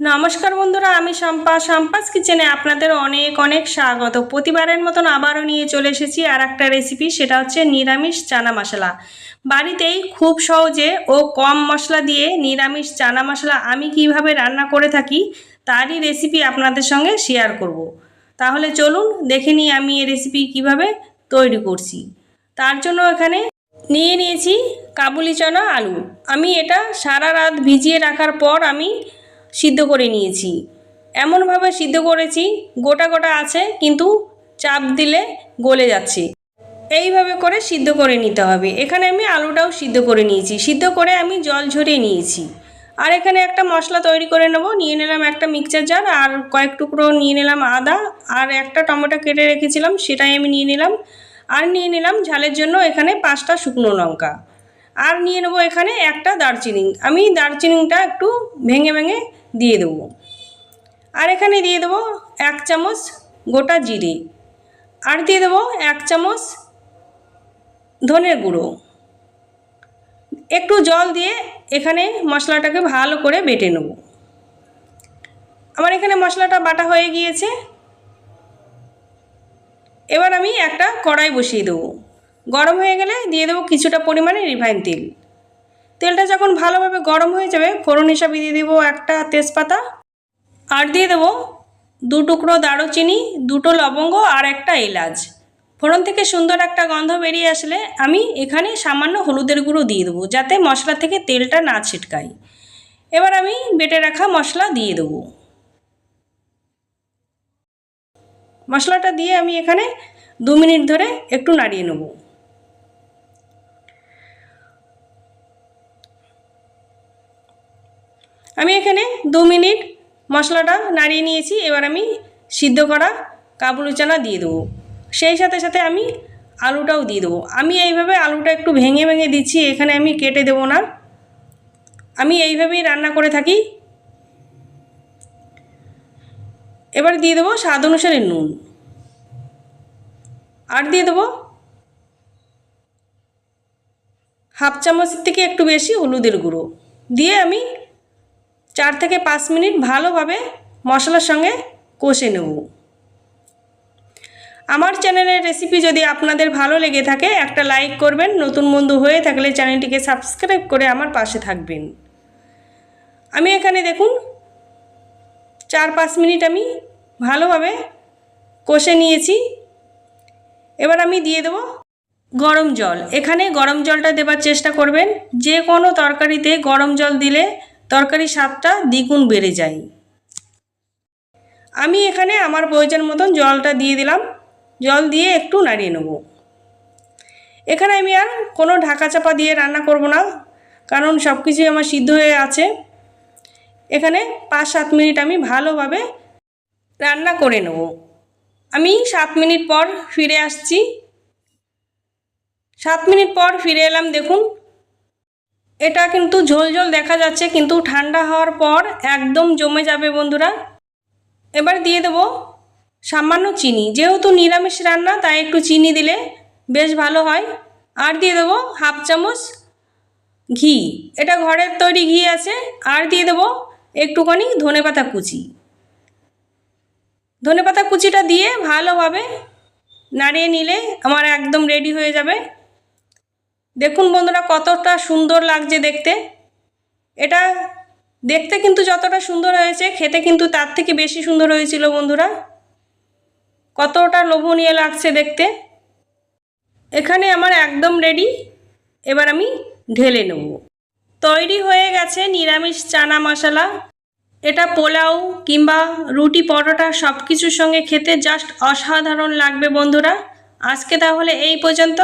নমস্কার বন্ধুরা, আমি শম্পা। শম্পাস কিচেনে আপনাদের অনেক অনেক স্বাগত। প্রতিবারের মতন আবারও নিয়ে চলে এসেছি আর একটা রেসিপি সেটা হচ্ছে নিরামিষ চানা মশলা। বাড়িতেই খুব সহজে ও কম মশলা দিয়ে নিরামিষ চানা মশলা আমি কীভাবে রান্না করে থাকি, তারই রেসিপি আপনাদের সঙ্গে শেয়ার করব। তাহলে চলুন দেখে নিই আমি এই রেসিপি কীভাবে তৈরি করছি। তার জন্য এখানে নিয়ে নিয়েছি কাবুলি চানা আলু। আমি এটা সারা রাত ভিজিয়ে রাখার পর আমি সিদ্ধ করে নিয়েছি। এমনভাবে সিদ্ধ করেছি, গোটা গোটা আছে, কিন্তু চাপ দিলে গলে যাচ্ছে। এইভাবে করে সিদ্ধ করে নিতে হবে। এখানে আমি আলুটাও সিদ্ধ করে নিয়েছি। সিদ্ধ করে আমি জল ঝরিয়ে নিয়েছি। আর এখানে একটা মশলা তৈরি করে নেব। নিয়ে নিলাম একটা মিক্সচার জার আর কয়েক টুকরো নিয়ে নিলাম আদা, আর একটা টমেটো কেটে রেখেছিলাম, সেটাই আমি নিয়ে নিলাম। আর নিয়ে নিলাম ঝালের জন্য এখানে পাঁচটা শুকনো লঙ্কা। আর নিয়ে নেব এখানে একটা দারচিনি। আমি দারচিনিটা একটু ভেঙে ভেঙে দিয়ে দেবো। আর এখানে দিয়ে দেবো এক চামচ গোটা জিরে। আর দিয়ে দেবো এক চামচ ধনের গুঁড়ো। একটু জল দিয়ে এখানে মশলাটাকে ভালো করে বেটে নেব। আমার এখানে মশলাটা বাটা হয়ে গিয়েছে। এবার আমি একটা কড়াই বসিয়ে দেবো। গরম হয়ে গেলে দিয়ে দেবো কিছুটা পরিমাণে রিফাইন তেল। তেলটা যখন ভালোভাবে গরম হয়ে যাবে, ফোড়ন হিসাবে দিয়ে দেবো একটা তেজপাতা। আর দিয়ে দেবো দু টুকরো দারুচিনি, দুটো লবঙ্গ আর একটা এলাচ। ফোড়ন থেকে সুন্দর একটা গন্ধ বেরিয়ে আসলে আমি এখানে সামান্য হলুদের গুঁড়ো দিয়ে দেবো, যাতে মশলা থেকে তেলটা না ছিটকায়। এবার আমি বেটে রাখা মশলা দিয়ে দেবো। মশলাটা দিয়ে আমি এখানে দু মিনিট ধরে একটু নাড়িয়ে নেব। আমি এখানে দু মিনিট মশলাটা নাড়িয়ে নিয়েছি, এবার আমি সিদ্ধ করা কাবুলি চানা দিয়ে দেবো। সেই সাথে সাথে আমি আলুটাও দিয়ে দেবো। আমি এইভাবে আলুটা একটু ভেঙে ভেঙে দিচ্ছি, এখানে আমি কেটে দেবো না। আমি এইভাবেই রান্না করে থাকি। এবার দিয়ে দেবো স্বাদ অনুসারে নুন। আর দিয়ে দেবো হাফ চামচের থেকে একটু বেশি হলুদের গুঁড়ো। দিয়ে আমি চার থেকে পাঁচ মিনিট ভালোভাবে মশলার সঙ্গে কষে নেব। আমার চ্যানেলের রেসিপি যদি আপনাদের ভালো লেগে থাকে, একটা লাইক করবেন। নতুন বন্ধু হয়ে থাকলে চ্যানেলটিকে সাবস্ক্রাইব করে আমার পাশে থাকবেন। আমি এখানে দেখুন, চার পাঁচ মিনিট আমি ভালোভাবে কষে নিয়েছি। এবার আমি দিয়ে দেবো গরম জল। এখানে গরম জলটা দেবার চেষ্টা করবেন। যে কোনো তরকারিতে গরম জল দিলে তরকারির স্বাদটা দ্বিগুণ বেড়ে যায়। আমি এখানে আমার প্রয়োজন মতন জলটা দিয়ে দিলাম। জল দিয়ে একটু নাড়িয়ে নেব। এখানে আমি আর কোনো ঢাকা চাপা দিয়ে রান্না করব না, কারণ সব কিছুই আমার সিদ্ধ হয়ে আছে। এখানে পাঁচ সাত মিনিট আমি ভালোভাবে রান্না করে নেব। আমি সাত মিনিট পর ফিরে আসছি। সাত মিনিট পর ফিরে এলাম, দেখুন এটা কিন্তু ঝোল ঝোল দেখা যাচ্ছে, কিন্তু ঠান্ডা হওয়ার পর একদম জমে যাবে বন্ধুরা। এবার দিয়ে দেবো সামান্য চিনি। যেহেতু নিরামিষ রান্না, তাই একটু চিনি দিলে বেশ ভালো হয়। আর দিয়ে দেবো হাফ চামচ ঘি। এটা ঘরের তৈরি ঘি আছে। আর দিয়ে দেবো একটুখানি ধনেপাতা কুচি। ধনেপাতা কুচিটা দিয়ে ভালোভাবে নাড়িয়ে নিলে আমার একদম রেডি হয়ে যাবে। দেখুন বন্ধুরা, কতটা সুন্দর লাগছে দেখতে। এটা দেখতে কিন্তু যতটা সুন্দর হয়েছে, খেতে কিন্তু তার থেকে বেশি সুন্দর হয়েছিল বন্ধুরা। কতটা লোভনীয় লাগছে দেখতে। এখানে আমার একদম রেডি এবার আমি ঢেলে নেব। তৈরি হয়ে গেছে নিরামিষ চানা মশলা। এটা পোলাও কিংবা রুটি, পরোটা সব কিছুর সঙ্গে খেতে জাস্ট অসাধারণ লাগবে বন্ধুরা। আজকে তাহলে এই পর্যন্ত।